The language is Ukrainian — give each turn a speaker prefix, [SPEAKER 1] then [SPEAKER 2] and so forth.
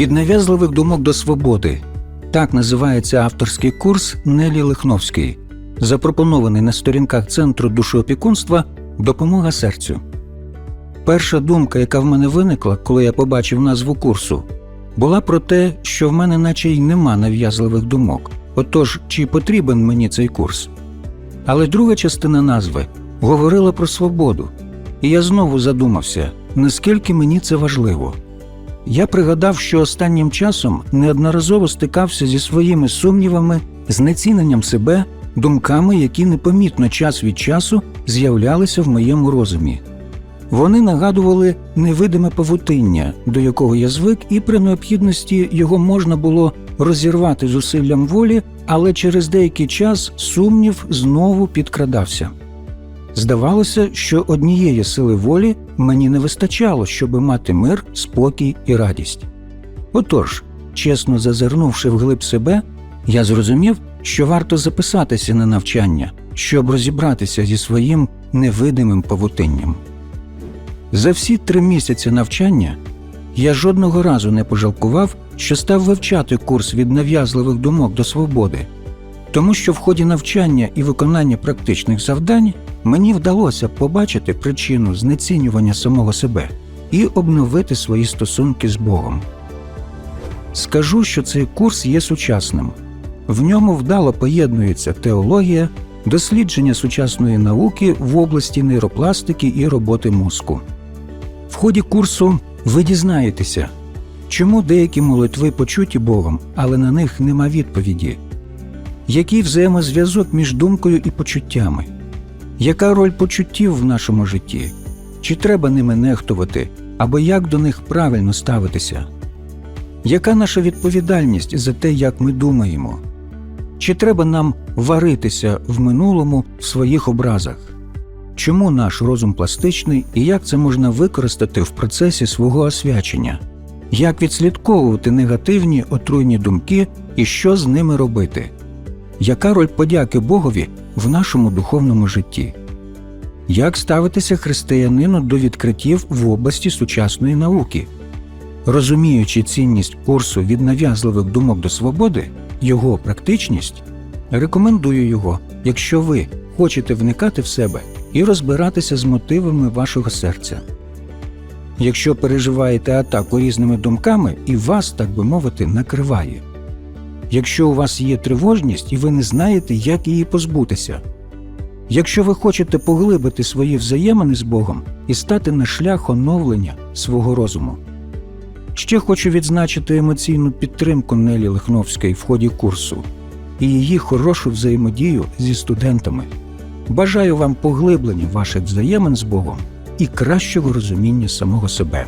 [SPEAKER 1] Від нав'язливих думок до свободи так називається авторський курс Нелі Лихновської, запропонований на сторінках Центру душоопікунства Допомога серцю. Перша думка, яка в мене виникла, коли я побачив назву курсу, була про те, що в мене наче й нема нав'язливих думок. Отож, чи потрібен мені цей курс? Але друга частина назви говорила про свободу, і я знову задумався, наскільки мені це важливо. Я пригадав, що останнім часом неодноразово стикався зі своїми сумнівами, знеціненням себе, думками, які непомітно час від часу з'являлися в моєму розумі. Вони нагадували невидиме павутиння, до якого я звик, і при необхідності його можна було розірвати зусиллям волі, але через деякий час сумнів знову підкрадався. Здавалося, що однієї сили волі мені не вистачало, щоби мати мир, спокій і радість. Отож, чесно зазирнувши вглиб себе, я зрозумів, що варто записатися на навчання, щоб розібратися зі своїм невидимим павутинням. За всі три місяці навчання я жодного разу не пожалкував, що став вивчати курс від нав'язливих думок до свободи, тому що в ході навчання і виконання практичних завдань мені вдалося побачити причину знецінювання самого себе і обновити свої стосунки з Богом. Скажу, що цей курс є сучасним. В ньому вдало поєднується теологія, дослідження сучасної науки в області нейропластики і роботи мозку. В ході курсу ви дізнаєтеся, чому деякі молитви почуті Богом, але на них нема відповіді, який взаємозв'язок між думкою і почуттями, яка роль почуттів в нашому житті, чи треба ними нехтувати, або як до них правильно ставитися, яка наша відповідальність за те, як ми думаємо, чи треба нам варитися в минулому в своїх образах? Чому наш розум пластичний і як це можна використати в процесі свого освячення? Як відслідковувати негативні отруйні думки і що з ними робити? Яка роль подяки Богові в нашому духовному житті? Як ставитися християнину до відкриттів в області сучасної науки? Розуміючи цінність курсу від нав'язливих думок до свободи, його практичність, рекомендую його, якщо ви хочете вникати в себе і розбиратися з мотивами вашого серця. Якщо переживаєте атаку різними думками і вас, так би мовити, накриває. Якщо у вас є тривожність і ви не знаєте, як її позбутися. Якщо ви хочете поглибити свої взаємини з Богом і стати на шлях оновлення свого розуму. Ще хочу відзначити емоційну підтримку Нелі Лихновської в ході курсу і її хорошу взаємодію зі студентами. Бажаю вам поглиблення ваших взаємин з Богом і кращого розуміння самого себе.